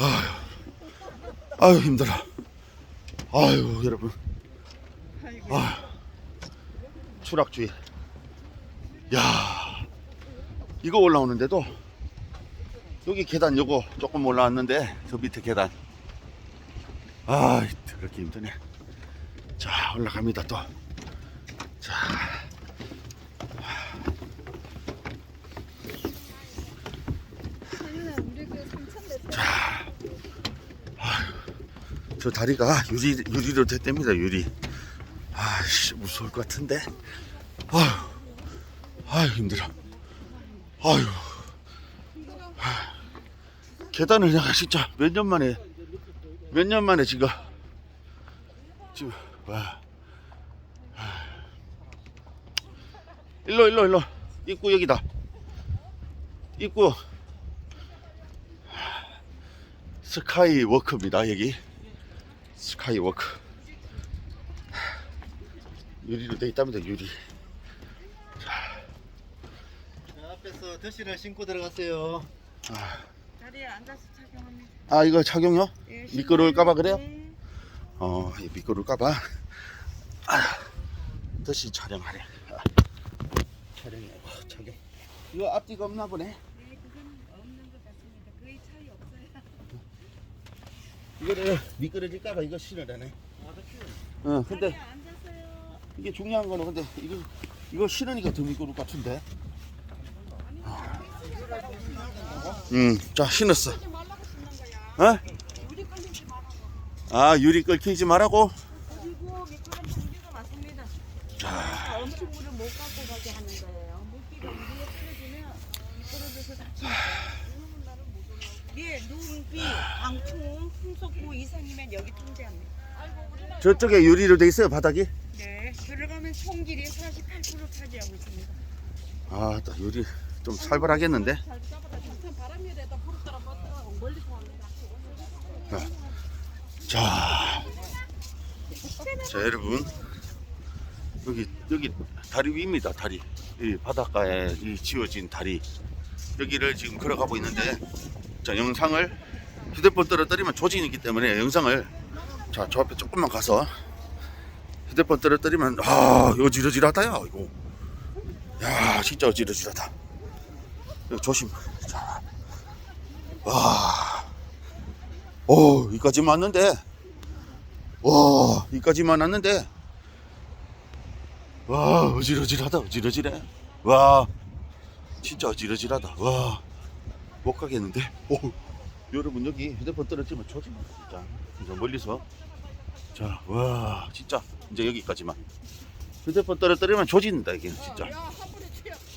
아유, 아유 힘들어. 아유 여러분. 아유, 추락주의. 야, 이거 올라오는데도 여기 계단 요거 조금 올라왔는데 저 밑에 계단. 아, 그렇게 힘드네. 자, 올라갑니다 또. 자, 우리 그 삼천 대 저 다리가 유리 유리로 됐답니다 유리. 아씨 무서울 것 같은데. 아유, 아유 힘들어. 아유. 아, 계단을 내가 진짜 몇 년 만에 몇 년 만에 지금 지금 와. 아. 일로 일로 일로 입구 여기다. 입구 스카이 워크입니다 여기. 스카이워크 유리로 돼 있답니다 유리 자, 앞에서 드시를 신고 들어갔어요. 자리에 앉아서 착용합니다. 아 이거 착용요? 예, 미끄러울까봐 그래요? 네. 어이 미끄러울까봐 아, 다시 촬영하래 아, 촬영해 어, 착용 이거 앞뒤가 없나 보네 네, 그건 없는 것 같습니다. 거의 차이 없어요. 이거를 미끄러질까봐 이거 신으라네 어 근데. 이게 중요한 거는 근데 이거 이거 신으니까 더 미끄러울 것 같은데 음 자 신었어 하지 말라고 신는 거야. 어? 아 유리 끓이지 말라고 그리고 미끄럼 장비가 맞습니다. 자, 엄청 물을 못 갖고 가게 하는 거예요. 물기가 위에 떨어지면 미끄러져서. 예, 눈비, 방충, 풍속구 이상이면 여기 통제합니다. 저쪽에 유리로 돼 있어요 바닥이? 네, 들어가면 총질이 48% 차지하고 있습니다. 아 나 유리 좀 살벌하겠는데? 합니다. 자, 자 여러분. 여기 여기 다리 위입니다 다리. 이 바닷가에 이 지어진 다리. 여기를 지금 걸어가고 있는데 자 영상을 휴대폰 떨어뜨리면 조진이기 때문에 영상을 자 저 앞에 조금만 가서 휴대폰 떨어뜨리면 아 어지러지하다 야 이거 야 진짜 어지러지하다 이거 조심 자 와 오, 이까지 왔는데. 와, 이까지만 왔는데. 와, 어지러지하다, 어지러지래. 와, 진짜 어지러지하다. 와, 못 가겠는데. 오, 여러분, 여기 휴대폰 떨어지면 조심하다, 진짜. 진짜 멀리서. 자, 와, 진짜. 이제 여기까지만. 휴대폰 떨어뜨리면 조진다, 이게, 진짜.